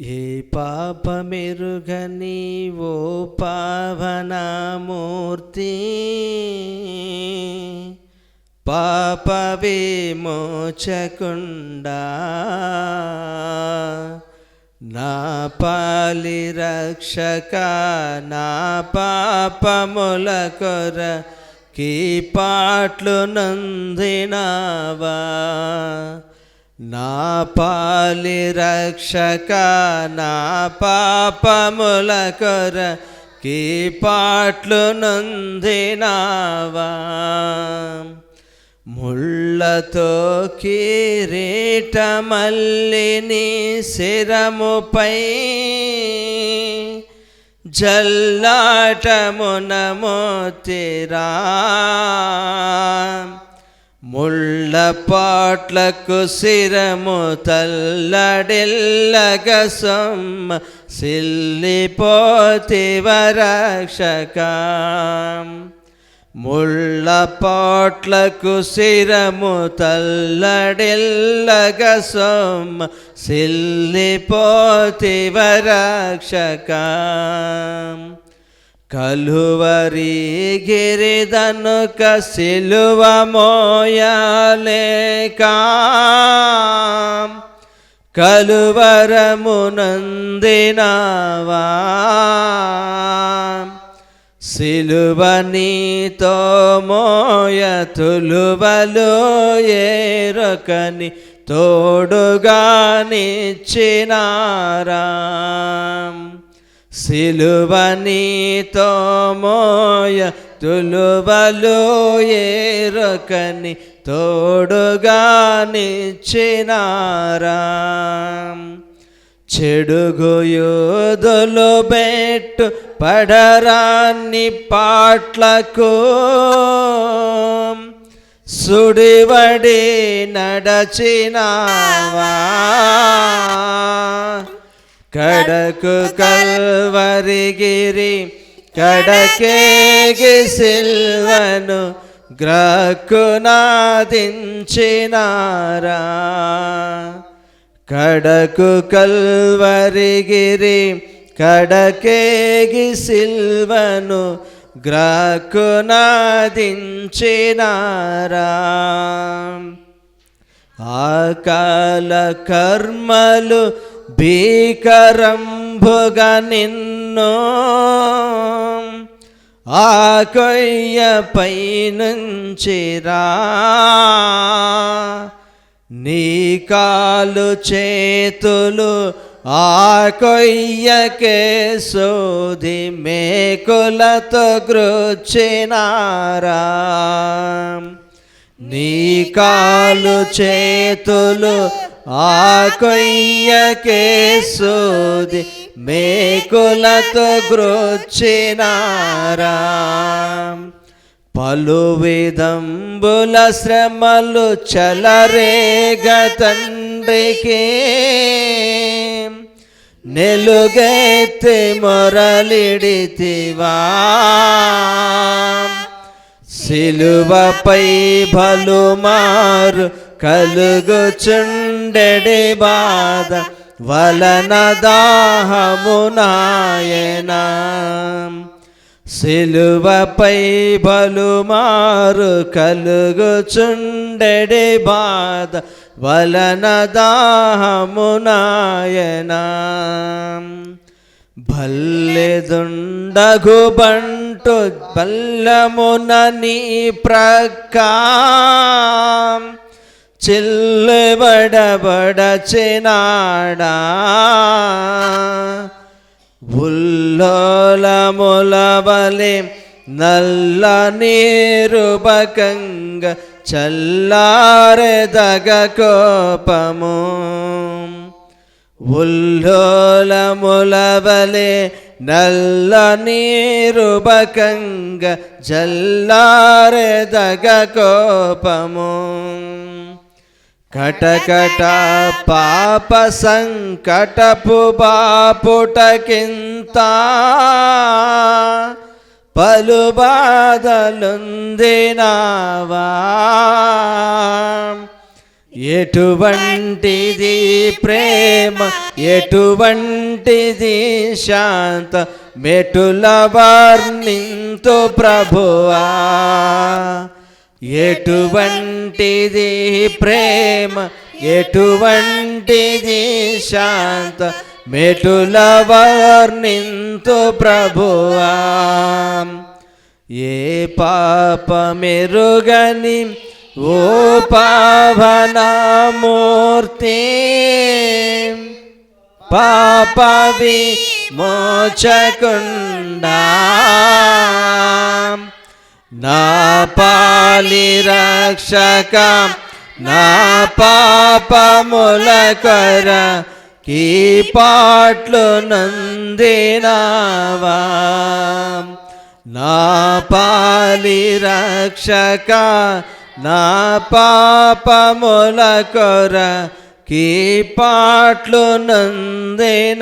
ఏ పాపమెరుగని ఓ పావనామూర్తి? పాప విమోచకుండా నా పాలి రక్షక నా పాపముల కొర కీ పాట్లు నందినావా? నా పాలి రక్షక నా పాపముల కొర కీ పాట్లు నొందినావా. ముళ్ళతో కిరీటమల్లిని శిరముపై జల్లాటమునమో తిరా ముళ్ళ పాట్లకు శిరము తల్లడిల్లగ సొమ్మ సిల్లిపోతివరక్షక. ముళ్ళ పాట్లకు శిరము తల్లడిల్లగ సొమ్మ సిల్లిపోతివరక్షక. కలువరి గిరిదనుక సిలువ మోయలేక కలువరమునందినావా? సిలువ నీతో మోయ తులువలో ఏరొకని తోడుగా నిచ్చినారా? సిలువనీతో మోయ తులువలు ఏరొకని తోడుగా నిచ్చినారా. చెడుగు యోధులు బెట్టు పడరాన్ని పాట్లకు సుడివడి నడచినావా. కడకు కల్వరిగిరి కడకేగి సిల్వను గ్రక్కునాదించినారా కడకు కల్వరిగిరి కడకేగి సిల్వను గ్రక్కునాదించినారా ఆకాల కర్మలు భీకరంభుగ నిన్ను ఆ కొయ్యపై పైనుంచిరా. నీ కాలు చేతులు ఆ కొయ్యకే సోది మేకులతో గృచ్చినారా నీ కాలు చేతులు ఆ కొయ్యకే సోది మేకులతో గ్రోచినారా పలు విధంబుల శ్రమలు చలరేగ తండ్రికి. నెలుగెత్తి మొరలిడితివా. సిలువపై బలుమారు కలుగుచుండెడి బాధ వలన దాహమునాయన సిలువపై బలుమారు కలుగుచుండెడి బాధ వలన దాహమునాయన భల్లెదుండగు బంటు బల్లమున నీ ప్రకా చిల్లబడబడచినాడా. ఉల్లోలములబలి నల్ల నీరుపకంగ చల్లారెదగ కోపము. ఉల్లోలములబలి నల్ల నీరుపకంగ జల్లారెదగ కోపము. కటకట పాప సంకటపు బాపుటకింత పలు బాధలుందినావా. ఎటువంటిది ప్రేమ ఎటువంటిది శాంత మెటుల వర్ణింతు ప్రభువా. ఎటువంటిది ప్రేమ? ఎటువంటిది శాంత? మెటుల వర్ణింతు ప్రభువా. ఏ పాపమెరుగని ఓ పావనమూర్తి. పాపవి మోచకుండా నా పాలి రక్షక నా పాపముల కర కీ పాట్లు నందినావా. నా పాలి రక్షక నా పాపముల కొర కీ పాట్లు నందినావా.